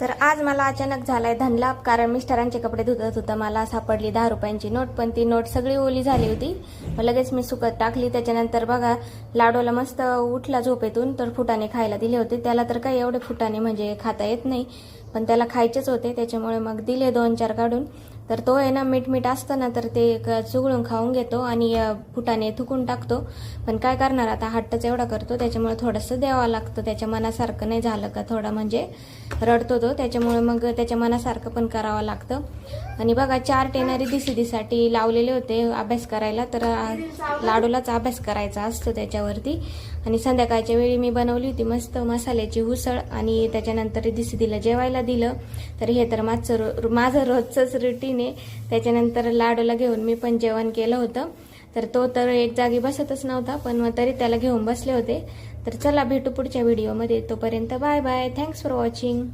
तर आज मला अचानक झालाय धनलाभ कारण मिस्टरांचे कपडे धुतत होतं. मला सापडली दहा रुपयांची नोट पण ती नोट सगळी ओली झाली होती. मग लगेच मी सुकत टाकली. त्याच्यानंतर बघा लाडोला मस्त उठला झोपेतून तर फुटाने खायला दिले होते. त्याला तर काही एवढे फुटाने म्हणजे खाता येत नाही पण त्याला खायचेच होते. त्याच्यामुळे मग दिले दोन चार काढून. तर तो आहे ना मीठ मीठ असतं ना तर ते एक चुगळून खाऊन घेतो आणि फुटाने थुकून टाकतो. पण काय करणार आता हट्टच एवढा करतो त्याच्यामुळे थोडंसं द्यावं लागतं. त्याच्या मनासारखं नाही झालं का थोडा म्हणजे रडतो तो. त्याच्यामुळे मग त्याच्या मनासारखं पण करावं लागतं. आणि बघा चार टेनरी दिसीदीसाठी लावलेले होते अभ्यास करायला तर लाडूलाच अभ्यास करायचा असतो त्याच्यावरती. आणि संध्याकाळच्या वेळी मी बनवली होती मस्त मसाल्याची उसळ आणि त्याच्यानंतर दिसीदीला जेवायला दिलं. तर हे तर माझं रो- माझं रोजचंच रुटीन आहे त्याच्यानंतर लाडूला घेऊन मी पण जेवण केलं होतं. तर तो तर एक जागी बसतच नव्हता पण मग तरी त्याला घेऊन बसले होते. तर चला भेटू पुढच्या व्हिडिओमध्ये तोपर्यंत bye bye. Thanks for watching